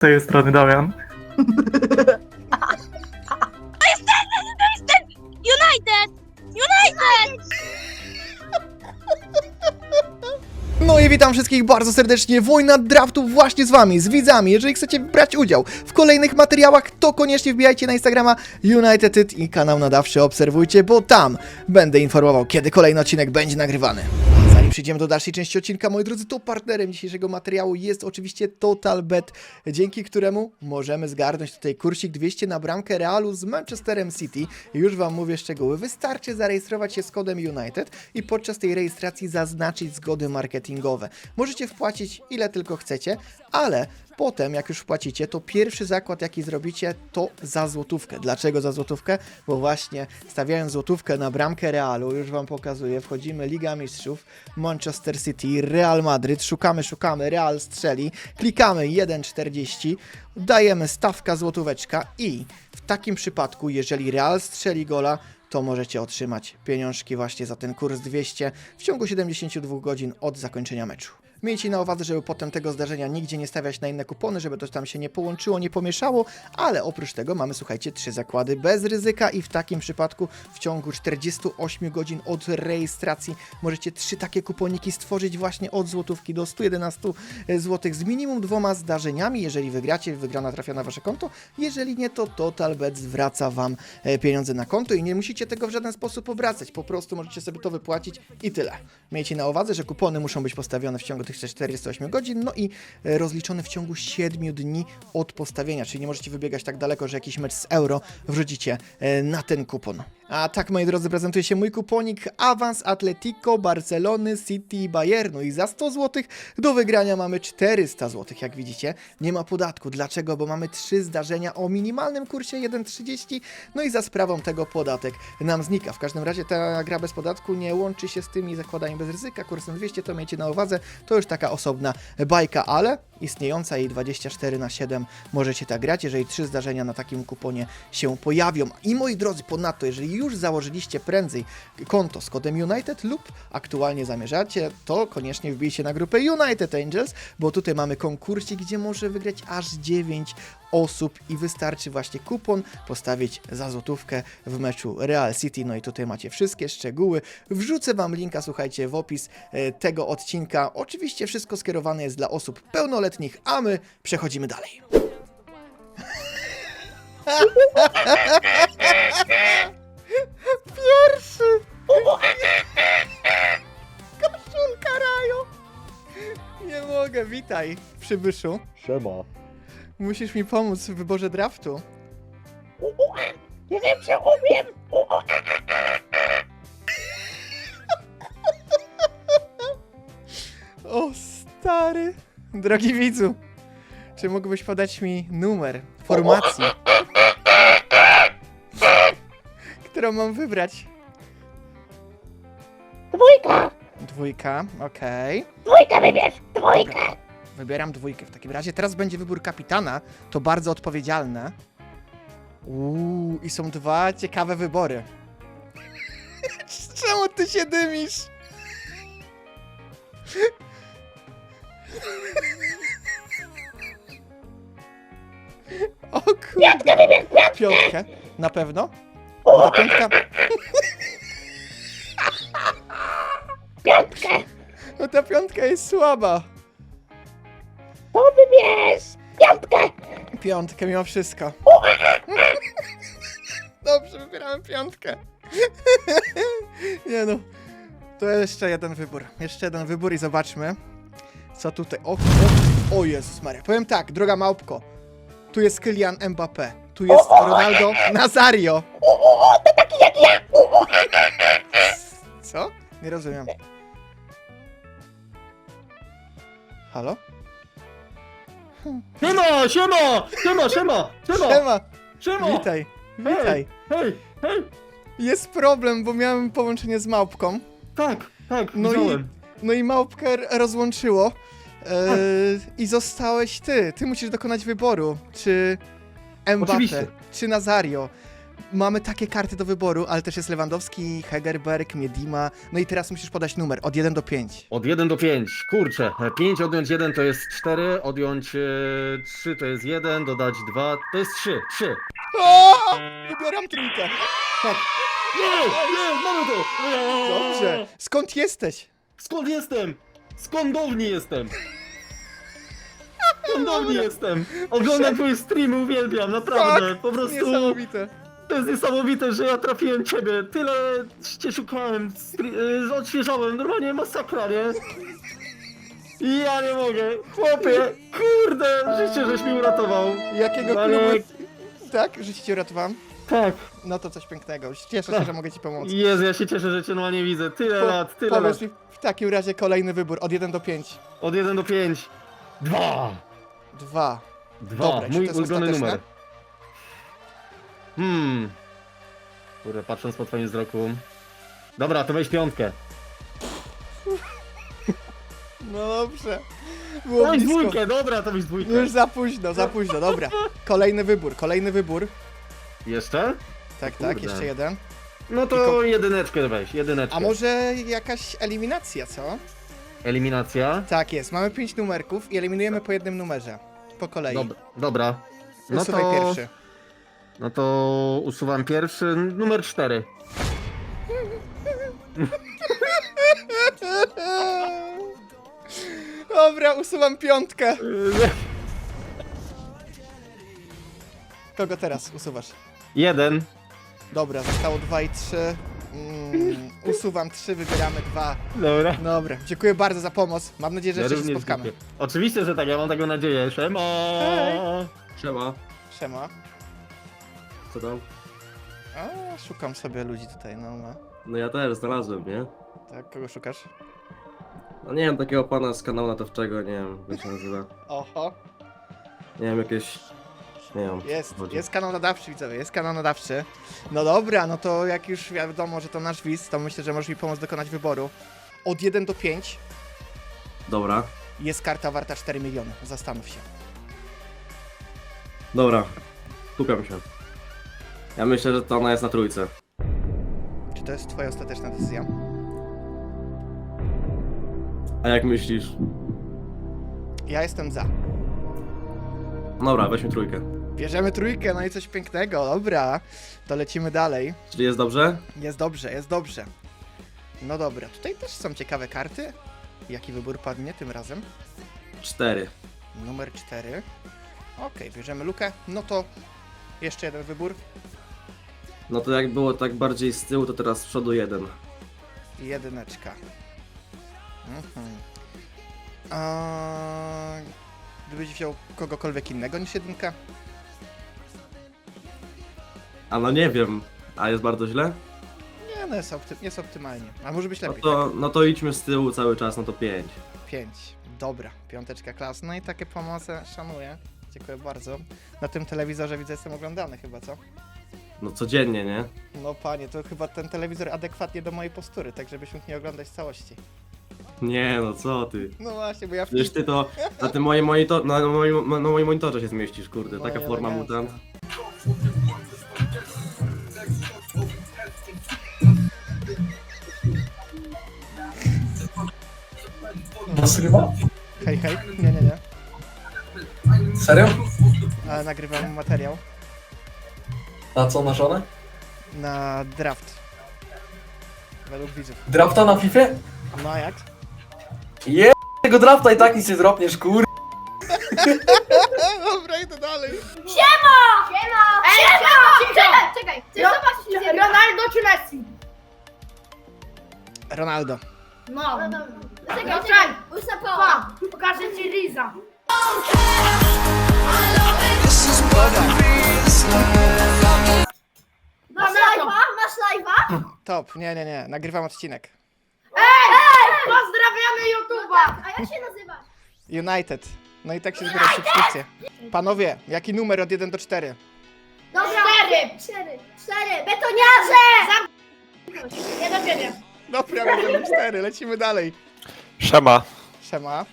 tej strony Damian. United! United! No i witam wszystkich bardzo serdecznie. Wojna draftów właśnie z wami, z widzami. Jeżeli chcecie brać udział w kolejnych materiałach, to koniecznie wbijajcie na Instagrama United i kanał nadawczy obserwujcie, bo tam będę informował, kiedy kolejny odcinek będzie nagrywany. Przejdziemy do dalszej części odcinka, moi drodzy, to partnerem dzisiejszego materiału jest oczywiście TotalBet, dzięki któremu możemy zgarnąć tutaj kursik 200 na bramkę Realu z Manchesterem City. Już wam mówię szczegóły. Wystarczy zarejestrować się z kodem United i podczas tej rejestracji zaznaczyć zgody marketingowe. Możecie wpłacić ile tylko chcecie, ale potem, jak już wpłacicie, to pierwszy zakład, jaki zrobicie, to za złotówkę. Dlaczego za złotówkę? Bo właśnie stawiając złotówkę na bramkę Realu, już Wam pokazuję, wchodzimy Liga Mistrzów, Manchester City, Real Madryt, szukamy, szukamy, Real strzeli, klikamy 1,40, dajemy stawka złotóweczka i w takim przypadku, jeżeli Real strzeli gola, to możecie otrzymać pieniążki właśnie za ten kurs 200 w ciągu 72 godzin od zakończenia meczu. Miejcie na uwadze, żeby potem tego zdarzenia nigdzie nie stawiać na inne kupony, żeby to tam się nie połączyło, nie pomieszało, ale oprócz tego mamy, słuchajcie, trzy zakłady bez ryzyka i w takim przypadku w ciągu 48 godzin od rejestracji możecie trzy takie kuponiki stworzyć właśnie od złotówki do 111 zł z minimum dwoma zdarzeniami. Jeżeli wygracie, wygrana trafia na wasze konto, jeżeli nie, to TotalBet zwraca wam e, pieniądze na konto i nie musicie tego w żaden sposób obracać, po prostu możecie sobie to wypłacić i tyle. Miejcie na uwadze, że kupony muszą być postawione w ciągu 48 godzin, no i e, rozliczone w ciągu 7 dni od postawienia, czyli nie możecie wybiegać tak daleko, że jakiś mecz z euro wrzucicie e, na ten kupon. A tak, moi drodzy, prezentuje się mój kuponik Awans Atletico, Barcelony, City Bayernu i za 100 zł do wygrania mamy 400 zł, jak widzicie. Nie ma podatku. Dlaczego? Bo mamy trzy zdarzenia o minimalnym kursie 1,30, no i za sprawą tego podatek nam znika. W każdym razie ta gra bez podatku nie łączy się z tymi zakładami bez ryzyka. Kursem 200 to miejcie na uwadze, to już taka osobna bajka, ale istniejąca jej 24 na 7 możecie tak grać, jeżeli trzy zdarzenia na takim kuponie się pojawią. I moi drodzy, ponadto, jeżeli już założyliście prędzej konto z kodem United lub aktualnie zamierzacie, to koniecznie wbijcie na grupę United Angels, bo tutaj mamy konkursik, gdzie może wygrać aż 9 osób i wystarczy właśnie kupon postawić za złotówkę w meczu Real City. No i tutaj macie wszystkie szczegóły. Wrzucę Wam linka, słuchajcie, w opis e, tego odcinka. Oczywiście wszystko skierowane jest dla osób pełnoletnich, a my przechodzimy dalej. Pierwszy! Koszulka Rajo! Nie mogę, witaj, przybyszu. Siema. Musisz mi pomóc w wyborze draftu. Nie wiem, czy umiem! O stary! Drogi widzu, czy mógłbyś podać mi numer formacji, którą mam wybrać? Dwójka! Dwójka, okej. Dwójkę wybierz! Dwójkę! Wybieram dwójkę w takim razie. Teraz będzie wybór kapitana. To bardzo odpowiedzialne. Uuu, i są dwa ciekawe wybory. Czemu ty się dymisz? O kurde. Piątkę. Na pewno? Bo ta piątka... Piątkę! No ta piątka jest słaba. To wybierz! Piątkę! Piątkę mimo wszystko. Dobrze, wybieramy piątkę. Nie no. To jeszcze jeden wybór. Jeszcze jeden wybór i zobaczmy, co tutaj. O, o, o Jezus Maria. Powiem tak, droga małpko. Tu jest Kylian Mbappé. Tu jest Ronaldo Nazario. To taki jak ja! Co? Nie rozumiem. Halo? Siema, siema, siema, siema, siema, Siema! siema. Witaj, witaj. Hej, hej. Jest problem, bo miałem połączenie z małpką. Tak, tak, No i, widziałem. No i małpkę rozłączyło. E, I zostałeś ty. Ty musisz dokonać wyboru. Czy Mbappé, Oczywiście. czy Nazario. mamy takie karty do wyboru, ale też jest Lewandowski, Hegerberg, Miedima. No i teraz musisz podać numer od 1 do 5. Od 1 do 5. Kurczę, 5 odjąć 1 to jest 4, odjąć 3 to jest 1, dodać 2 to jest 3. 3. O! Wybieram trójkę. Tak. Nie, nie, mamy to! Dobrze. Skąd jesteś? Skąd jestem? Skądowni jestem! Skądowni jestem! Oglądam twoje streamy, uwielbiam, naprawdę. Po prostu Niesamowite. to jest niesamowite, że ja trafiłem ciebie. Tyle cię szukałem, stri- y, odświeżałem, normalnie masakra, nie? Ja nie mogę. Chłopie, kurde, życie żeś mi uratował. Jakiego Ale- klubu... Tak? Życie cię uratowałem? Tak. No to coś pięknego. Cieszę się, że mogę ci pomóc. Jezu, ja się cieszę, że cię normalnie widzę. Tyle Po- lat, tyle lat. Powiedz mi w takim razie kolejny wybór od 1 do 5. Od 1 do 5. Dwa. 2. Dwa, Dobra, czy to mój jest ulubiony ostateczne? numer. Hmm. Kurde, patrząc po twoim wzroku. Dobra, to weź piątkę. No dobrze. Było weź blisko. dwójkę, dobra, to weź dwójkę. Już za późno, za późno, dobra. Kolejny wybór, kolejny wybór. Jeszcze? Tak, tak, Kurde. jeszcze jeden. No to ko- jedyneczkę weź, jedyneczkę. A może jakaś eliminacja, co? Eliminacja? Tak jest, mamy pięć numerków i eliminujemy po jednym numerze. Po kolei. Dobra. dobra. No Usuwaj to, pierwszy. no to usuwam pierwszy, numer cztery. Dobra, usuwam piątkę. Kogo teraz usuwasz? Jeden. Dobra, zostało dwa i trzy. Mm, usuwam trzy, wybieramy dwa. Dobra. Dobra, dziękuję bardzo za pomoc. Mam nadzieję, że Ja jeszcze się również spotkamy. dziękuję. Oczywiście, że tak, ja mam taką nadzieję. Szema! Siema. Siema. Co tam? A, szukam sobie ludzi tutaj, no, no. No ja też znalazłem, nie? Tak, kogo szukasz? No nie wiem, takiego pana z kanału natowczego, nie wiem, jak się nazywa. Oho, Nie wiem, jakieś... Wiem. jest, jest kanał nadawczy, widzowie, jest kanał nadawczy. No dobra, no to jak już wiadomo, że to nasz widz, to myślę, że możesz mi pomóc dokonać wyboru. Od 1 do 5 Dobra. jest karta warta 4 miliony, zastanów się. Dobra. Kupiam się. Ja myślę, że to ona jest na trójce. Czy to jest twoja ostateczna decyzja? A jak myślisz? Ja jestem za. Dobra, weźmy trójkę. Bierzemy trójkę, no i coś pięknego, dobra. To lecimy dalej. Czyli jest dobrze? Jest dobrze, jest dobrze. No dobra, tutaj też są ciekawe karty. Jaki wybór padnie tym razem? Cztery. Numer 4. Okej, bierzemy lukę. No to jeszcze jeden wybór. No to jak było tak bardziej z tyłu, to teraz z przodu jeden. Jedyneczka. Mhm. A... Gdybyś wziął kogokolwiek innego niż jedynka? A no nie wiem. A jest bardzo źle? Nie, no jest, opty- jest optymalnie. A może być No lepiej. to, no to idźmy z tyłu cały czas, no to pięć. 5. Dobra, piąteczka klas. No i takie pomoce szanuję. Dziękuję bardzo. Na tym telewizorze widzę, jestem oglądany chyba, co? No codziennie, nie? No panie, to chyba ten telewizor adekwatnie do mojej postury, tak żebyś mógł nie oglądać całości. Nie, no co ty. No właśnie, bo ja w Przecież ty to na tym moim monitor, na, na, moim, na moim monitorze się zmieścisz, kurde. No Taka forma elegancko. mutant. Nagrywa? Hej, hej. Nie, nie, nie. Serio? Ale nagrywam materiał Na co, na żonę? na draft. Według widzów. Drafta na FIFA? No a jak? Je tego drafta i tak nic nie zrobniesz, kur... Dobra, idę dalej. Siema! Ej, siema! Czekaj, czekaj, zobaczyć Ronaldo czy Messi? Ronaldo. No. Czekaj, czekaj, usapała. Pokażę ci Riza. Masz live'a? Masz live'a? Top. Nie, nie, nie. Nagrywam odcinek. Pozdrawiamy YouTube'a! A jak się nazywasz? United. No i tak się zbiera subskrypcje. Panowie, jaki numer od 1 do 4? Dobra. Cztery. Cztery. Cztery. Betoniarze! Nie do ciebie. Dobra, będziemy 4. Lecimy dalej. Siema. Siema.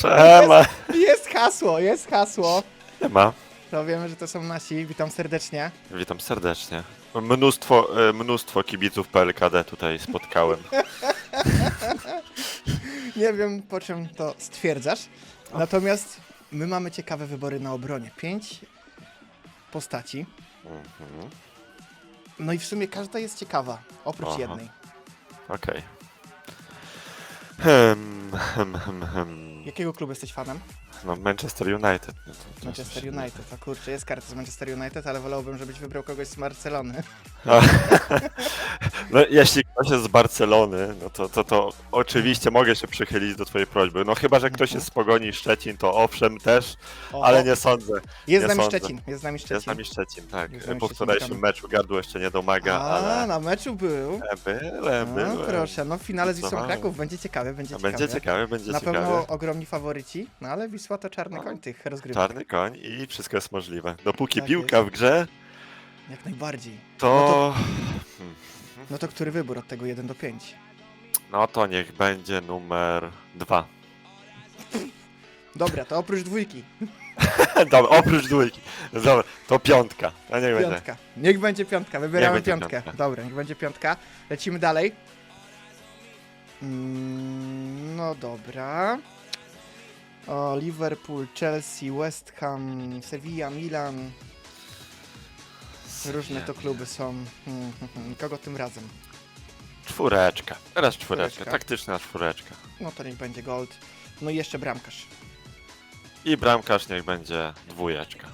Siema. Jest hasło, jest hasło. Siema. to wiemy, że to są nasi. Witam serdecznie. Witam serdecznie. Mnóstwo, e, mnóstwo kibiców PLKD tutaj spotkałem. Nie wiem, po czym to stwierdzasz. Natomiast my mamy ciekawe wybory na obronie. Pięć postaci. Mhm. No i w sumie każda jest ciekawa, oprócz Aha. jednej. Okej. Hmm, hmm, hmm, hmm. Jakiego klubu jesteś fanem? No Manchester United. No to- Manchester United. A kurczę, jest karta z Manchester United, ale wolałbym, żebyś wybrał kogoś z Barcelony. A, No, jeśli ktoś jest z Barcelony, no to, to, to oczywiście mogę się przychylić do twojej prośby. No chyba, że ktoś jest z Pogoni Szczecin, to owszem też, O, ale o, nie sądzę. Jest z nie nami sądzę. Szczecin, jest z nami Szczecin. Jest z nami Szczecin, tak. Jest z nami Po Szczecin, wczorajszym witamy. meczu gardło jeszcze nie domaga, A, ale... na meczu był. Byłem, No, byłem. proszę, no w finale z Wisłą. Kraków będzie ciekawe, będzie A ciekawe. Będzie ciekawe, będzie Na ciekawe. pewno ogromni faworyci, no ale Wisła to czarny No. koń tych rozgrywek. Czarny koń i wszystko jest możliwe. Dopóki Tak piłka jest. w grze, Jak najbardziej. to... No to który wybór od tego 1 do 5? No to niech będzie numer dwa. Dobra, to oprócz dwójki, Dobra, oprócz dwójki. Dobra, to piątka. A niech będzie. piątka. Niech będzie piątka, wybieramy będzie piątkę. piątka. Dobra, niech będzie piątka. Lecimy dalej. Mm, no dobra. O, Liverpool, Chelsea, West Ham, Sevilla, Milan. Różne to kluby są. Hmm, hmm, hmm. Kogo tym razem? Czwóreczka. Teraz czwóreczka. Czwóreczka. Taktyczna czwóreczka. No to niech będzie Gold. No i jeszcze bramkarz. I bramkarz niech będzie dwójeczka.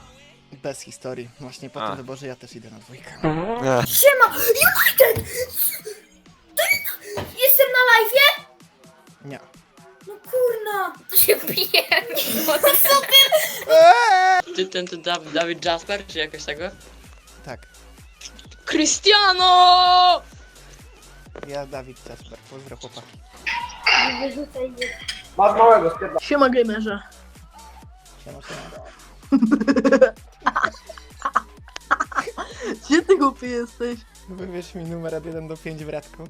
Bez historii. Właśnie po A. tym wyborze ja też idę na dwójkę. Ech, Siema! United! Jestem na live? Nie. Kurna! To się bije! Ty ten, ten Daw- Dawid Jasper, czy jakoś tego? Tak. Cristiano! Ja Dawid Jasper. Pozdro chłopaki. Masz małego, spierdolę. Siema gamerze. Siema, siema. Gdzie ty głupi jesteś? Wybierz mi numer od 1 do 5 w radku.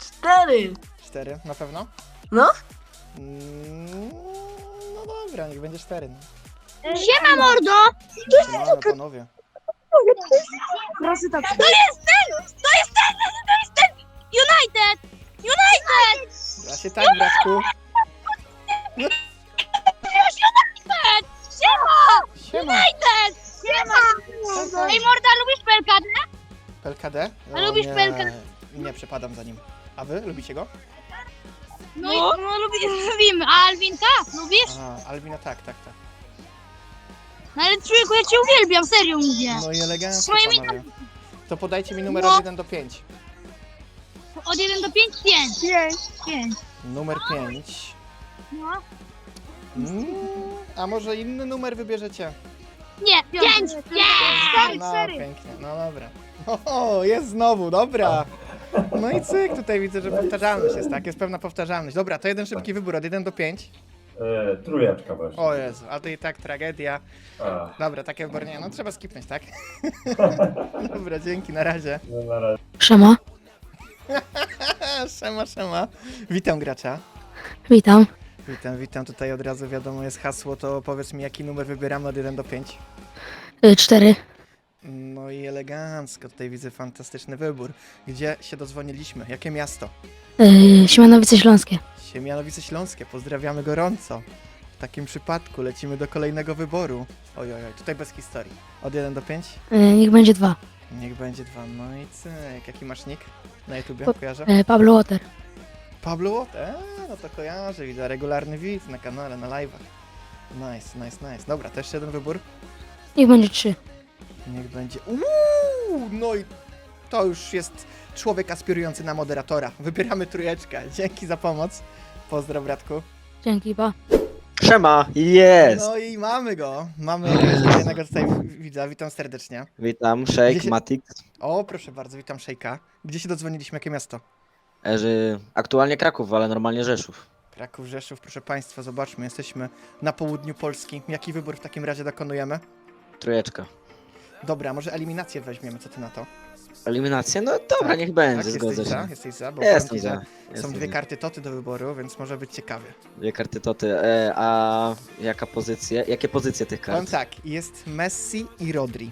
Cztery. 4, na pewno? No. Mm, no dobra, niech będzie 4. No. Siema mordo! Siemano, panowie. Rasy tak. To jest ten! To jest ten! To jest ten! United! United! Da się tak, bratku. United! Siema! Siema. United! Siema! Ej morda, lubisz PLKD? PLKD? A lubisz PLKD? Nie, przepadam za nim. A wy lubicie go? No, i no lubi- lubimy. A Alwinka? Lubisz? A, Albina tak, tak, tak. No ale człowieku, ja cię uwielbiam, serio mówię. No i elegancko, Swoimi panowie. To podajcie mi numer No. od 1 do 5. Od 1 do 5? 5. 5. 5. Numer 5. No. Mm, a może inny numer wybierzecie? Nie, 5. 5. No, pięknie, no dobra. O, jest znowu, dobra. No i cyk, tutaj widzę, że powtarzalność jest, tak? Jest pewna powtarzalność. Dobra, to jeden szybki wybór od 1 do 5. E, trójeczka właśnie. O Jezu, a to i tak tragedia. A, Dobra, takie wybory nie, no trzeba skipnąć, tak? Dobra, dzięki, na razie. no na razie. Szema. Szema, szema. Witam gracza. Witam. Witam, witam. Tutaj od razu wiadomo jest hasło, to powiedz mi jaki numer wybieramy od 1 do 5. 4. No i elegancko, tutaj widzę fantastyczny wybór. Gdzie się dozwoniliśmy? Jakie miasto? Yy, Siemianowice Śląskie. Siemianowice Śląskie, pozdrawiamy gorąco. W takim przypadku lecimy do kolejnego wyboru. Oj, oj, oj, tutaj bez historii. Od 1 do 5? Yy, niech będzie 2. Niech będzie 2. No i cyk, jaki masz nick na YouTubie? Po- Kojarzę? Yy, Pablo Water. Pablo Łot? Eee, no to kojarzę, widzę regularny widz na kanale, na live'ach. Nice, nice, nice. Dobra, to jeszcze jeden wybór. Niech będzie 3. Niech będzie. Uuu, no i to już jest człowiek aspirujący na moderatora. Wybieramy trójeczkę. Dzięki za pomoc. Pozdro, bratku. Dzięki, pa. Siema, jest! No i mamy go. Mamy jakiegoś kolejnego tutaj widza. Witam serdecznie. Witam, Gdzie Shake, się- Matix. O, proszę bardzo, witam Szejka. Gdzie się dodzwoniliśmy? Jakie miasto? Eży, aktualnie Kraków, ale normalnie Rzeszów. Kraków, Rzeszów, proszę Państwa, zobaczmy, jesteśmy na południu Polski. Jaki wybór w takim razie dokonujemy? Trójeczka. Dobra, może eliminację weźmiemy, co ty na to? Eliminacja? No dobra, niech będzie, tak? zgodzę Jesteś za? się. Jesteś za? Bo Jestem powiem ci, że za. Są Jestem dwie za. karty toty do wyboru, więc może być ciekawie. Dwie karty toty. E, a jaka pozycja? Jakie pozycje tych Powiem kart? tak, jest Messi i Rodri.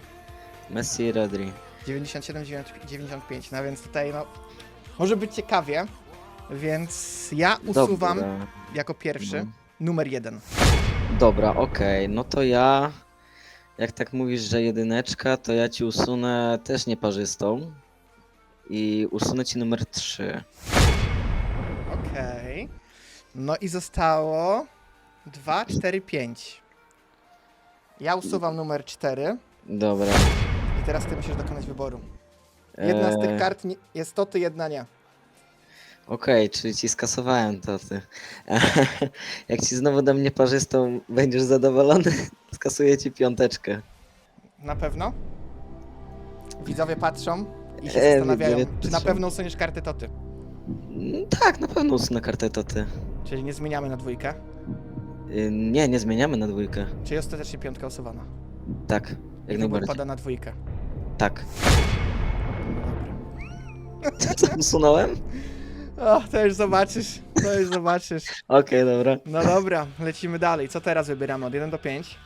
Messi i Rodri. 97, 95, no więc tutaj no może być ciekawie, więc ja usuwam Dobra. jako pierwszy No. numer jeden. Dobra, okej, no to ja, jak tak mówisz, że jedyneczka, to ja ci usunę też nieparzystą i usunę ci numer 3. Okej. No i zostało 2, 4, 5. Ja usuwam numer 4 Dobra. i teraz ty musisz dokonać wyboru. Jedna z tych Eee, kart jest toty, jedna nie. Okej, czyli ci skasowałem to ty. jak ci znowu dam nieparzystą, będziesz zadowolony, skasuję ci piąteczkę. Na pewno? Widzowie patrzą i się E, zastanawiają, widzowie czy na patrzą. pewno usuniesz karty toty. Mm, Tak, na pewno usunę kartę to ty. Czyli nie zmieniamy na dwójkę. Y, Nie, nie zmieniamy na dwójkę. Czyli ostatecznie piątka usuwana. Tak, I jak wybór najbardziej. pada na dwójkę. Tak. Dobra. Co usunąłem? O, to już zobaczysz, to już zobaczysz. Okej, dobra. No dobra, lecimy dalej. Co teraz wybieramy? Od 1 do 5?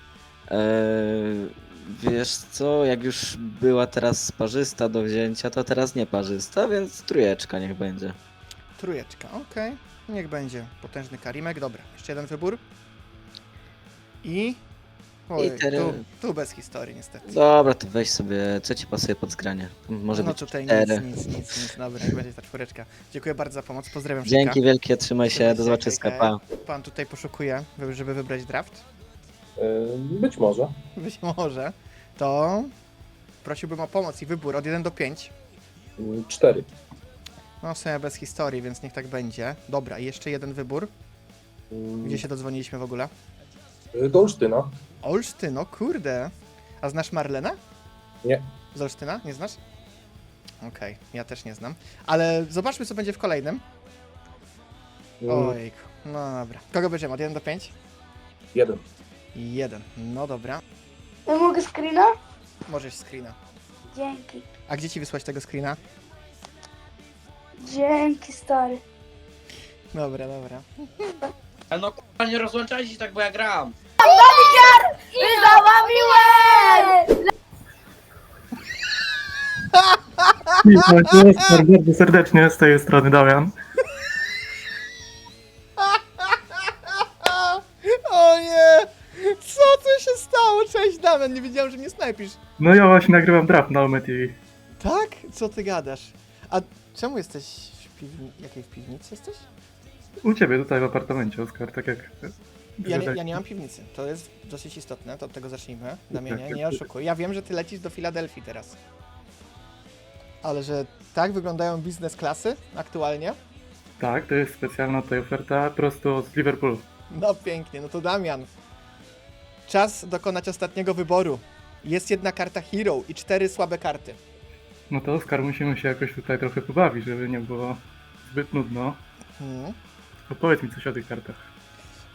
Eee, wiesz co, jak już była teraz parzysta do wzięcia, to teraz nie parzysta, więc trójeczka niech będzie. Trójeczka, okej. Niech będzie. Potężny Karimek, dobra. Jeszcze jeden wybór. I... Oj, teraz- tu, tu bez historii niestety. Dobra, to weź sobie, co ci pasuje pod zgranie. Może no być tutaj cztery. nic, nic, nic, nic. Dobra, niech będzie ta czwóreczka. Dziękuję bardzo za pomoc, pozdrawiam Dzięki wielkie, trzymaj się, do zobaczyska, pa. Pan tutaj poszukuje, żeby wybrać draft? Być może. Być może. To prosiłbym o pomoc i wybór od 1 do 5. Cztery. No w sumie bez historii, więc niech tak będzie. Dobra, i jeszcze jeden wybór. Mm. Gdzie się dodzwoniliśmy w ogóle? Do Olsztyna. Olsztyno, kurde. A znasz Marlenę? Nie. Z Olsztyna? Nie znasz? Okej, ja też nie znam. Ale zobaczmy, co będzie w kolejnym. Mm, Ojku, no dobra. Kogo będziemy? Od 1 do 5? Jeden. Jeden. No dobra. Ja mogę screena? Możesz screena. Dzięki. A gdzie ci wysłać tego screena? Dzięki, stary. Dobra, dobra. No kurwa, nie rozłączajcie się tak, bo ja gram. I zabawiłem! bardzo serdecznie z tej strony Damian. O nie! Co tu się stało? Cześć Damian, nie wiedziałem, że mnie snajpisz. No ja właśnie nagrywam draft na Ome TV. Tak? Co ty gadasz? A czemu jesteś w piwnicy? Jakiej w piwnicy jesteś? U ciebie tutaj w apartamencie, Oskar, tak jak... Ja nie, ja nie mam piwnicy. To jest dosyć istotne, to od tego zacznijmy. Damianie, Tak, nie tak. oszukuj. Ja wiem, że ty lecisz do Filadelfii teraz. Ale że tak wyglądają biznes klasy aktualnie? Tak, to jest specjalna tutaj oferta prosto z Liverpoolu. No pięknie, no to Damian. Czas dokonać ostatniego wyboru. Jest jedna karta Hero i cztery słabe karty. No to Oskar, musimy się jakoś tutaj trochę pobawić, żeby nie było zbyt nudno. Hmm. Opowiedz mi coś o tych kartach.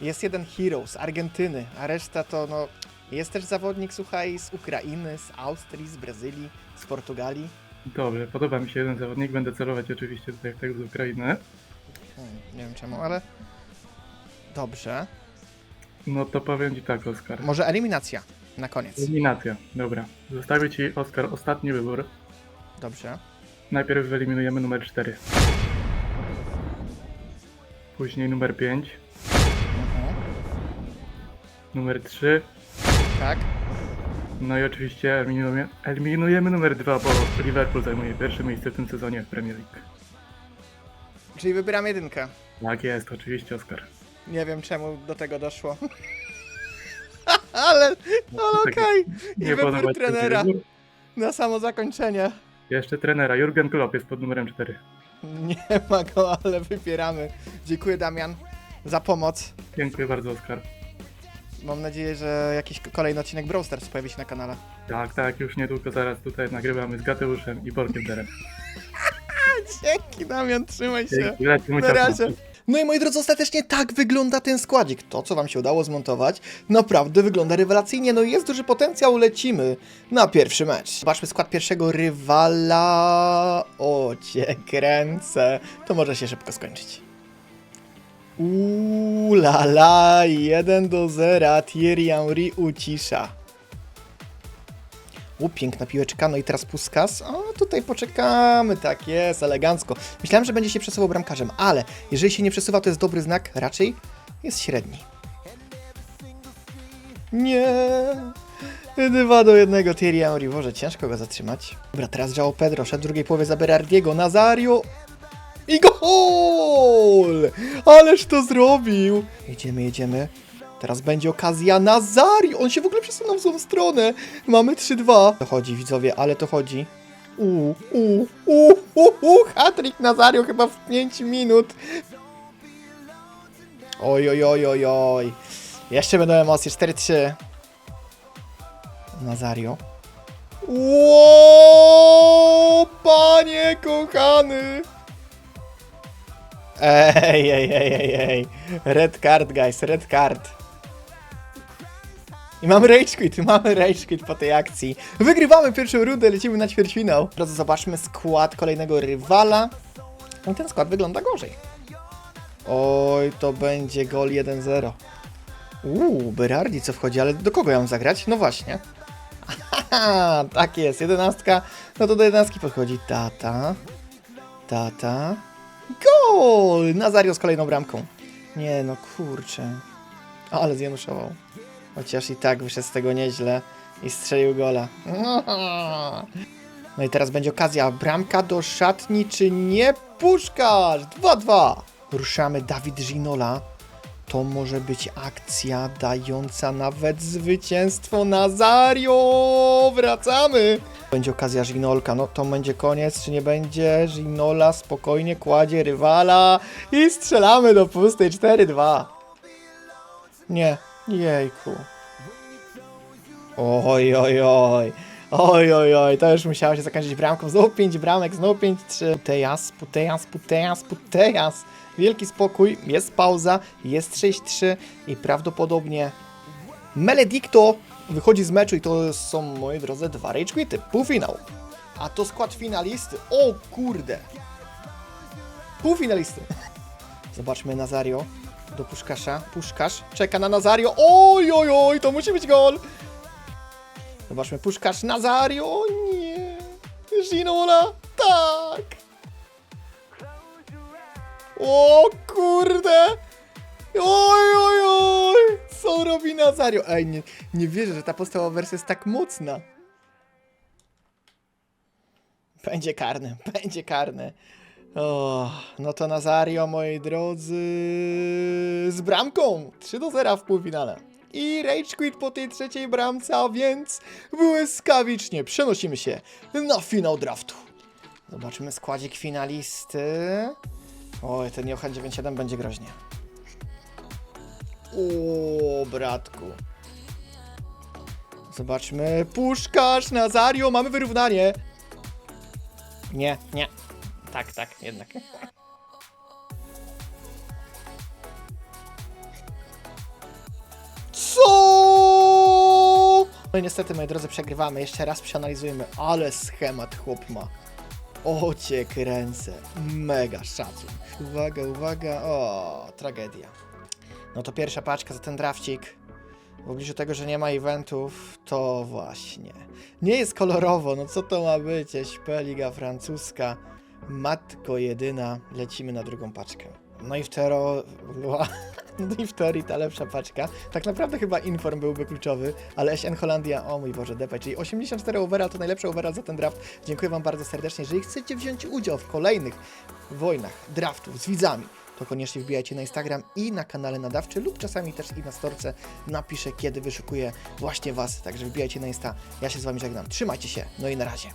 Jest jeden Hero z Argentyny, a reszta to no... Jest też zawodnik, słuchaj, z Ukrainy, z Austrii, z Brazylii, z Portugalii. Dobrze, podoba mi się jeden zawodnik, będę celować oczywiście tutaj w tego z Ukrainy. Hmm, nie wiem czemu, ale... Dobrze. No to powiem ci tak, Oskar. Może eliminacja na koniec. Eliminacja, dobra. Zostawię ci, Oskar, ostatni wybór. Dobrze. Najpierw wyeliminujemy numer 4. Później numer 5, Mhm. Numer 3, Tak. no i oczywiście eliminujemy, eliminujemy numer 2, bo Liverpool zajmuje pierwsze miejsce w tym sezonie w Premier League. Czyli wybieram jedynkę. Tak jest, oczywiście, Oskar. Nie wiem czemu do tego doszło. ale, ale okej. I Nie podoba wybór trenera na samo zakończenie. Jeszcze trenera, Jurgen Klopp jest pod numerem 4. Nie ma go, ale wybieramy. Dziękuję Damian za pomoc. Dziękuję bardzo, Oskar. Mam nadzieję, że jakiś kolejny odcinek Brawl Stars pojawi się na kanale. Tak, tak, już niedługo zaraz tutaj nagrywamy z Gateuszem i Borkiem Terem. Dzięki Damian, trzymaj się. Dzięki, lecimy Na ciasno. razie. No i moi drodzy, ostatecznie tak wygląda ten składzik. To, co wam się udało zmontować, naprawdę wygląda rewelacyjnie. No i jest duży potencjał, lecimy na pierwszy mecz. Zobaczmy skład pierwszego rywala. O, cię kręcę. To może się szybko skończyć. Uuu, la la, 1 do 0, Thierry Henry ucisza. U, piękna piłeczka, no i teraz Puskas. O, tutaj poczekamy, tak jest, elegancko. Myślałem, że będzie się przesuwał bramkarzem, ale jeżeli się nie przesuwa, to jest dobry znak, raczej jest średni. Nie. 2 do 1 Thierry Henry, Boże, ciężko go zatrzymać. Dobra, teraz João Pedro, szedł w drugiej połowie za Berardiego, Nazario. I gol! Ależ to zrobił! Jedziemy, jedziemy. Teraz będzie okazja Nazario. On się w ogóle przesunął w złą stronę. Mamy 3-2. To chodzi, widzowie, ale to chodzi. Uuu, uuu, uuu, uuu, uu, hat-trick Nazario chyba w 5 minut. Oj, oj, oj, oj, oj. Jeszcze będą emocje, 4-3. Nazario. Ło, panie kochany. Ej, ej, ej, ej, ej. Red card, guys, red card. I mamy rage quit, mamy rage quit po tej akcji. Wygrywamy pierwszą rundę, lecimy na ćwierćfinał. Teraz zobaczmy skład kolejnego rywala. No ten skład wygląda gorzej. Oj, to będzie gol 1-0. Uuu, Berardi co wchodzi, ale do kogo mam zagrać? No właśnie. Haha, tak jest, jedenastka. No to do jedenastki podchodzi tata. Tata. Gol! Nazario z kolejną bramką. Nie no, kurczę. Ale zjanuszował. Chociaż i tak wyszedł z tego nieźle i strzelił gola. No i teraz będzie okazja. Bramka do szatni, czy nie? Puszkarz! 2-2. Ruszamy Dawid Ginola. To może być akcja dająca nawet zwycięstwo Nazario! Wracamy! Będzie okazja Ginolka, no to będzie koniec, czy nie będzie? Ginola spokojnie kładzie rywala i strzelamy do pustej 4-2. Nie, jejku. Oj, oj, oj. Oj, oj, oj, to już musiało się zakończyć bramką. Znowu 5 bramek, znowu 5-3. Putejas, putejas, putejas, putejas. Wielki spokój, jest pauza, jest 6-3 i prawdopodobnie Meledicto wychodzi z meczu i to są, moi drodzy, dwa rage quity. Półfinał. A to skład finalisty. O kurde. Półfinalisty. Zobaczmy Nazario do Puszkasza. Puszkasz czeka na Nazario. Oj, oj, oj, to musi być gol. Zobaczmy Puszkasz, Nazario. O nie. Ginola. Tak. O kurde. Oj, oj, oj! Co robi Nazario? Ej, nie, nie wierzę, że ta podstawowa wersja jest tak mocna. Będzie karny, będzie karny. O, no to Nazario, moi drodzy, z bramką 3 do 0 w półfinale. I Rage Quit po tej trzeciej bramce, a więc błyskawicznie przenosimy się na finał draftu. Zobaczymy składzik finalisty. Oj, ten Johan 97 będzie groźnie. O, bratku. Zobaczmy. Puszkarz, Nazario, mamy wyrównanie. Nie, nie. Tak, tak, jednak. No i niestety, moi drodzy, przegrywamy. Jeszcze raz przeanalizujemy, ale schemat chłop ma. O cię kręcę. Mega szacun. Uwaga, uwaga. O, tragedia. No to pierwsza paczka za ten drafcik. W obliczu tego, że nie ma eventów, to właśnie. Nie jest kolorowo, no co to ma być? SP Liga Francuska. Matko jedyna. Lecimy na drugą paczkę. No i w tero... No i w teorii ta lepsza paczka. Tak naprawdę chyba Inform byłby kluczowy, ale SN Holandia, o mój Boże, depaj, czyli 84 overall to najlepszy overall za ten draft. Dziękuję Wam bardzo serdecznie. Jeżeli chcecie wziąć udział w kolejnych wojnach, draftów z widzami, to koniecznie wbijajcie na Instagram i na kanale nadawczy lub czasami też i na storce napiszę, kiedy wyszukuję właśnie Was. Także wbijajcie na Insta. Ja się z Wami żegnam. Trzymajcie się, no i na razie.